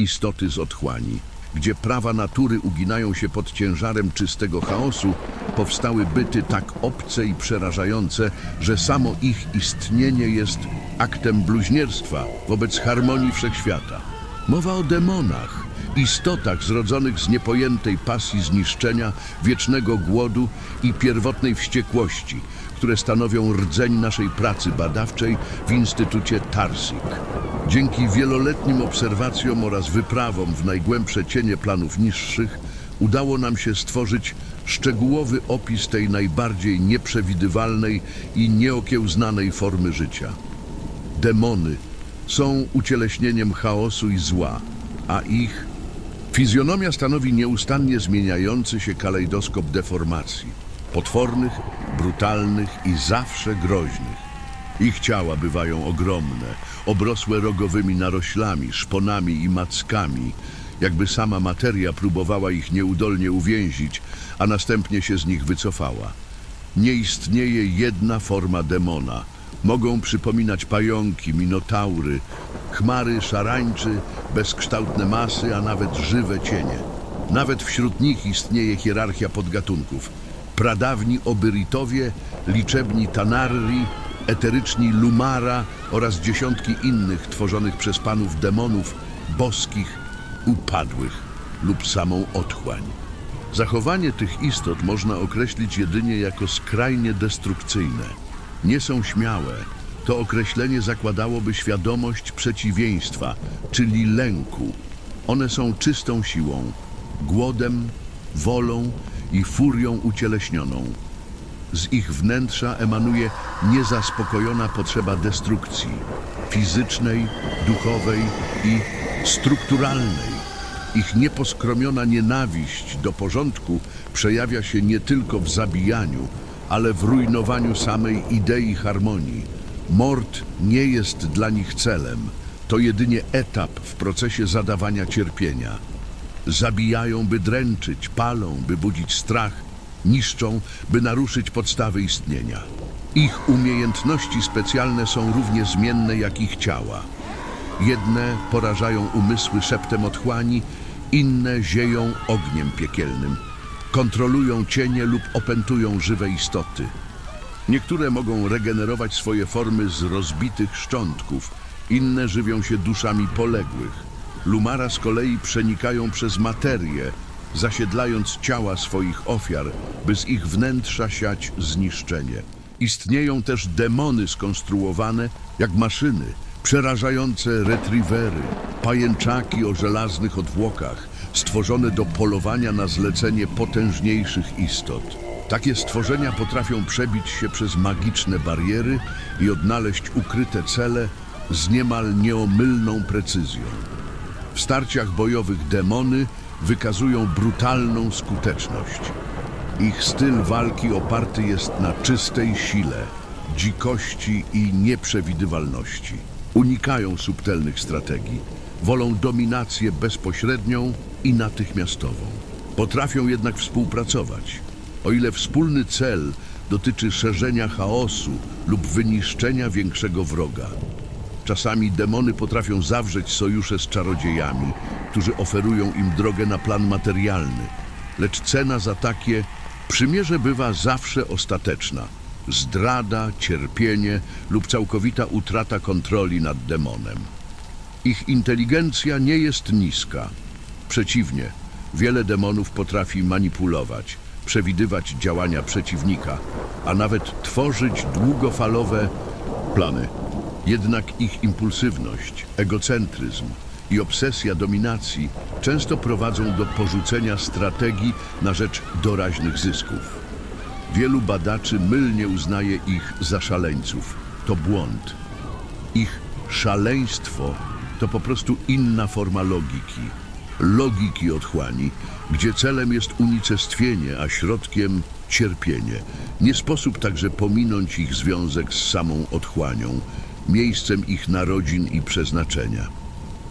istoty z otchłani. Gdzie prawa natury uginają się pod ciężarem czystego chaosu, powstały byty tak obce i przerażające, że samo ich istnienie jest aktem bluźnierstwa wobec harmonii wszechświata. Mowa o demonach, istotach zrodzonych z niepojętej pasji zniszczenia, wiecznego głodu i pierwotnej wściekłości, które stanowią rdzeń naszej pracy badawczej w Instytucie Tarsik. Dzięki wieloletnim obserwacjom oraz wyprawom w najgłębsze cienie planów niższych udało nam się stworzyć szczegółowy opis tej najbardziej nieprzewidywalnej i nieokiełznanej formy życia. Demony są ucieleśnieniem chaosu i zła, a ich fizjonomia stanowi nieustannie zmieniający się kalejdoskop deformacji, potwornych, brutalnych i zawsze groźnych. Ich ciała bywają ogromne, obrosłe rogowymi naroślami, szponami i mackami, jakby sama materia próbowała ich nieudolnie uwięzić, a następnie się z nich wycofała. Nie istnieje jedna forma demona. Mogą przypominać pająki, minotaury, chmary szarańczy, bezkształtne masy, a nawet żywe cienie. Nawet wśród nich istnieje hierarchia podgatunków. Pradawni Obyritowie, liczebni Tanarri, eteryczni Lumara oraz dziesiątki innych tworzonych przez panów demonów, boskich, upadłych lub samą otchłań. Zachowanie tych istot można określić jedynie jako skrajnie destrukcyjne. Nie są śmiałe. To określenie zakładałoby świadomość przeciwieństwa, czyli lęku. One są czystą siłą, głodem, wolą i furią ucieleśnioną. Z ich wnętrza emanuje niezaspokojona potrzeba destrukcji fizycznej, duchowej i strukturalnej. Ich nieposkromiona nienawiść do porządku przejawia się nie tylko w zabijaniu, ale w rujnowaniu samej idei harmonii. Mord nie jest dla nich celem, to jedynie etap w procesie zadawania cierpienia. Zabijają, by dręczyć, palą, by budzić strach, niszczą, by naruszyć podstawy istnienia. Ich umiejętności specjalne są równie zmienne jak ich ciała. Jedne porażają umysły szeptem otchłani, inne zieją ogniem piekielnym. Kontrolują cienie lub opętują żywe istoty. Niektóre mogą regenerować swoje formy z rozbitych szczątków, inne żywią się duszami poległych. Lumara z kolei przenikają przez materię, zasiedlając ciała swoich ofiar, by z ich wnętrza siać zniszczenie. Istnieją też demony skonstruowane jak maszyny, przerażające retrievery, pajęczaki o żelaznych odwłokach, stworzone do polowania na zlecenie potężniejszych istot. Takie stworzenia potrafią przebić się przez magiczne bariery i odnaleźć ukryte cele z niemal nieomylną precyzją. W starciach bojowych demony wykazują brutalną skuteczność. Ich styl walki oparty jest na czystej sile, dzikości i nieprzewidywalności. Unikają subtelnych strategii, wolą dominację bezpośrednią i natychmiastową. Potrafią jednak współpracować. O ile wspólny cel dotyczy szerzenia chaosu lub wyniszczenia większego wroga. Czasami demony potrafią zawrzeć sojusze z czarodziejami, którzy oferują im drogę na plan materialny. Lecz cena za takie przymierze bywa zawsze ostateczna. Zdrada, cierpienie lub całkowita utrata kontroli nad demonem. Ich inteligencja nie jest niska. Przeciwnie, wiele demonów potrafi manipulować, przewidywać działania przeciwnika, a nawet tworzyć długofalowe plany. Jednak ich impulsywność, egocentryzm i obsesja dominacji często prowadzą do porzucenia strategii na rzecz doraźnych zysków. Wielu badaczy mylnie uznaje ich za szaleńców. To błąd. Ich szaleństwo to po prostu inna forma logiki. Logiki otchłani, gdzie celem jest unicestwienie, a środkiem cierpienie. Nie sposób także pominąć ich związek z samą otchłanią, miejscem ich narodzin i przeznaczenia.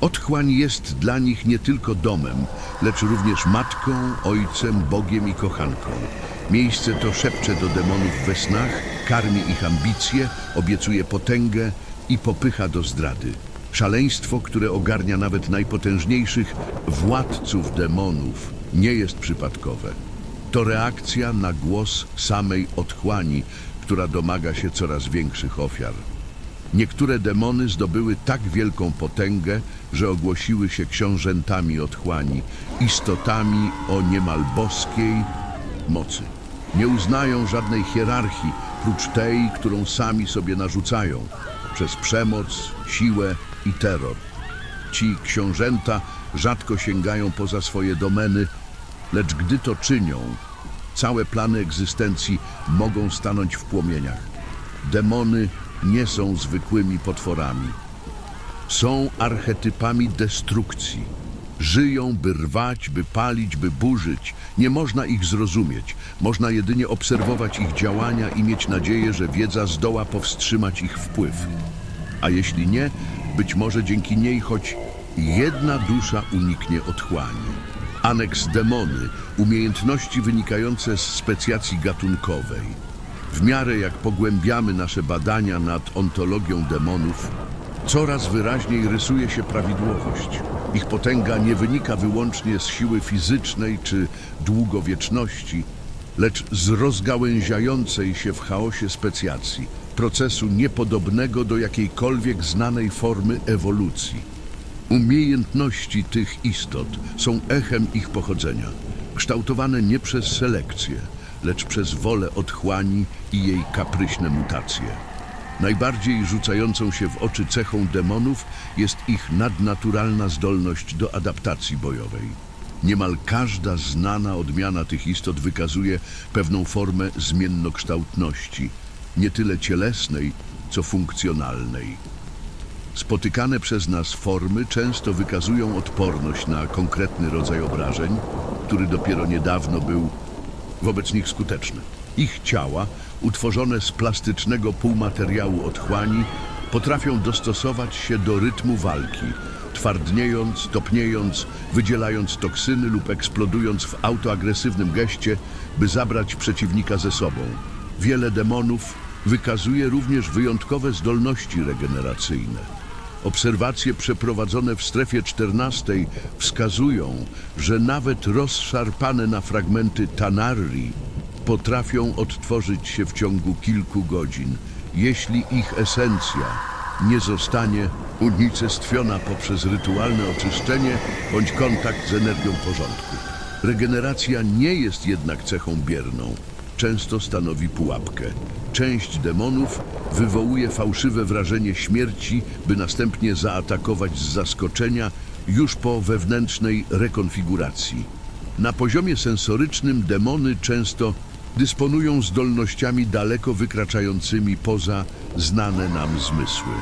Otchłań jest dla nich nie tylko domem, lecz również matką, ojcem, Bogiem i kochanką. Miejsce to szepcze do demonów we snach, karmi ich ambicje, obiecuje potęgę i popycha do zdrady. Szaleństwo, które ogarnia nawet najpotężniejszych władców demonów, nie jest przypadkowe. To reakcja na głos samej otchłani, która domaga się coraz większych ofiar. Niektóre demony zdobyły tak wielką potęgę, że ogłosiły się książętami otchłani, istotami o niemal boskiej mocy. Nie uznają żadnej hierarchii, prócz tej, którą sami sobie narzucają, przez przemoc, siłę i terror. Ci książęta rzadko sięgają poza swoje domeny, lecz gdy to czynią, całe plany egzystencji mogą stanąć w płomieniach. Demony nie są zwykłymi potworami. Są archetypami destrukcji. Żyją, by rwać, by palić, by burzyć. Nie można ich zrozumieć. Można jedynie obserwować ich działania i mieć nadzieję, że wiedza zdoła powstrzymać ich wpływ. A jeśli nie, być może dzięki niej choć jedna dusza uniknie otchłani. Aneks demony, umiejętności wynikające z specjacji gatunkowej. W miarę jak pogłębiamy nasze badania nad ontologią demonów, coraz wyraźniej rysuje się prawidłowość. Ich potęga nie wynika wyłącznie z siły fizycznej czy długowieczności, lecz z rozgałęziającej się w chaosie specjacji, procesu niepodobnego do jakiejkolwiek znanej formy ewolucji. Umiejętności tych istot są echem ich pochodzenia, kształtowane nie przez selekcję, lecz przez wolę otchłani i jej kapryśne mutacje. Najbardziej rzucającą się w oczy cechą demonów jest ich nadnaturalna zdolność do adaptacji bojowej. Niemal każda znana odmiana tych istot wykazuje pewną formę zmiennokształtności, nie tyle cielesnej, co funkcjonalnej. Spotykane przez nas formy często wykazują odporność na konkretny rodzaj obrażeń, który dopiero niedawno był wobec nich skuteczny. Ich ciała, utworzone z plastycznego półmateriału otchłani, potrafią dostosować się do rytmu walki, twardniejąc, topniejąc, wydzielając toksyny lub eksplodując w autoagresywnym geście, by zabrać przeciwnika ze sobą. Wiele demonów wykazuje również wyjątkowe zdolności regeneracyjne. Obserwacje przeprowadzone w strefie 14 wskazują, że nawet rozszarpane na fragmenty Tanarri potrafią odtworzyć się w ciągu kilku godzin, jeśli ich esencja nie zostanie unicestwiona poprzez rytualne oczyszczenie bądź kontakt z energią porządku. Regeneracja nie jest jednak cechą bierną. Często stanowi pułapkę. Część demonów wywołuje fałszywe wrażenie śmierci, by następnie zaatakować z zaskoczenia już po wewnętrznej rekonfiguracji. Na poziomie sensorycznym demony często dysponują zdolnościami daleko wykraczającymi poza znane nam zmysły.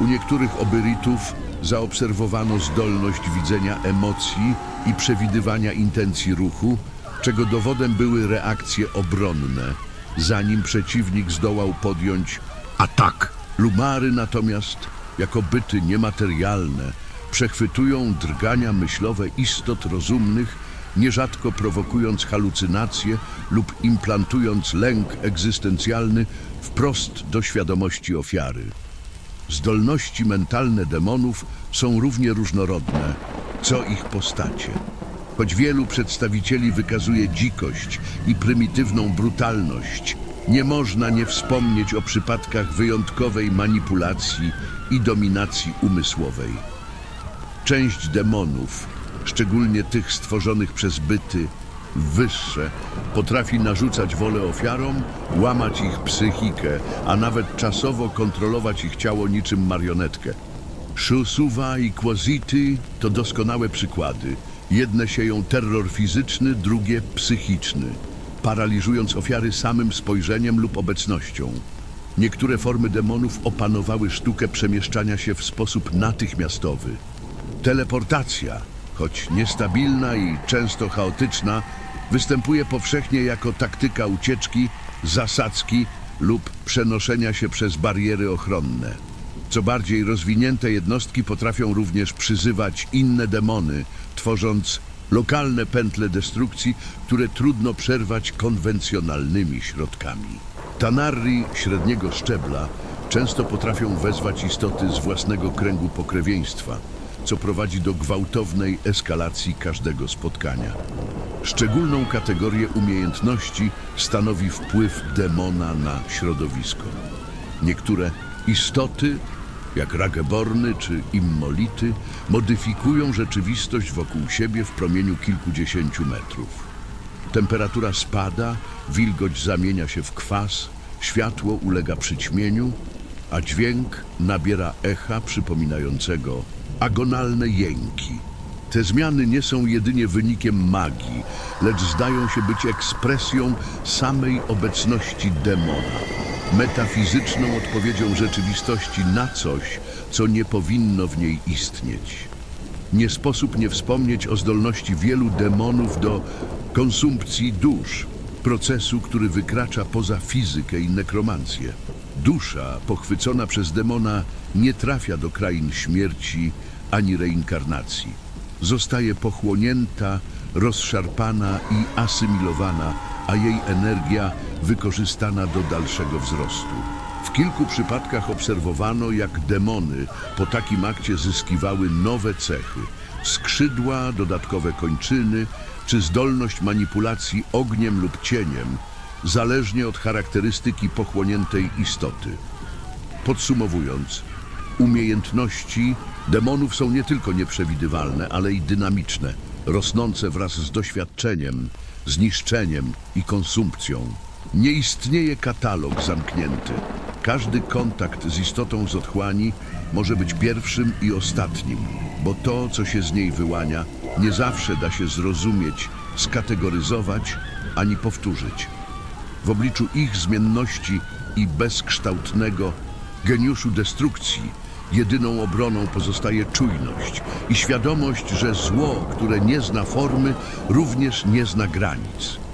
U niektórych obyritów zaobserwowano zdolność widzenia emocji i przewidywania intencji ruchu, czego dowodem były reakcje obronne, zanim przeciwnik zdołał podjąć atak. Lumary natomiast, jako byty niematerialne, przechwytują drgania myślowe istot rozumnych, nierzadko prowokując halucynacje lub implantując lęk egzystencjalny wprost do świadomości ofiary. Zdolności mentalne demonów są równie różnorodne, co ich postacie. Choć wielu przedstawicieli wykazuje dzikość i prymitywną brutalność, nie można nie wspomnieć o przypadkach wyjątkowej manipulacji i dominacji umysłowej. Część demonów, szczególnie tych stworzonych przez byty wyższe, potrafi narzucać wolę ofiarom, łamać ich psychikę, a nawet czasowo kontrolować ich ciało niczym marionetkę. Shusuwa i Quasity to doskonałe przykłady. Jedne sieją terror fizyczny, drugie psychiczny, paraliżując ofiary samym spojrzeniem lub obecnością. Niektóre formy demonów opanowały sztukę przemieszczania się w sposób natychmiastowy. Teleportacja, choć niestabilna i często chaotyczna, występuje powszechnie jako taktyka ucieczki, zasadzki lub przenoszenia się przez bariery ochronne. Co bardziej rozwinięte jednostki potrafią również przyzywać inne demony, tworząc lokalne pętle destrukcji, które trudno przerwać konwencjonalnymi środkami. Tanarri średniego szczebla często potrafią wezwać istoty z własnego kręgu pokrewieństwa, co prowadzi do gwałtownej eskalacji każdego spotkania. Szczególną kategorię umiejętności stanowi wpływ demona na środowisko. Niektóre istoty, jak rageborny czy immolity, modyfikują rzeczywistość wokół siebie w promieniu kilkudziesięciu metrów. Temperatura spada, wilgoć zamienia się w kwas, światło ulega przyćmieniu, a dźwięk nabiera echa przypominającego agonalne jęki. Te zmiany nie są jedynie wynikiem magii, lecz zdają się być ekspresją samej obecności demona, metafizyczną odpowiedzią rzeczywistości na coś, co nie powinno w niej istnieć. Nie sposób nie wspomnieć o zdolności wielu demonów do konsumpcji dusz, procesu, który wykracza poza fizykę i nekromancję. Dusza pochwycona przez demona nie trafia do krain śmierci ani reinkarnacji. Zostaje pochłonięta, rozszarpana i asymilowana, a jej energia wykorzystana do dalszego wzrostu. W kilku przypadkach obserwowano, jak demony po takim akcie zyskiwały nowe cechy skrzydła, dodatkowe kończyny czy zdolność manipulacji ogniem lub cieniem, zależnie od charakterystyki pochłoniętej istoty. Podsumowując, umiejętności demonów są nie tylko nieprzewidywalne, ale i dynamiczne, rosnące wraz z doświadczeniem, zniszczeniem i konsumpcją. Nie istnieje katalog zamknięty. Każdy kontakt z istotą z otchłani może być pierwszym i ostatnim, bo to, co się z niej wyłania, nie zawsze da się zrozumieć, skategoryzować ani powtórzyć. W obliczu ich zmienności i bezkształtnego geniuszu destrukcji jedyną obroną pozostaje czujność i świadomość, że zło, które nie zna formy, również nie zna granic.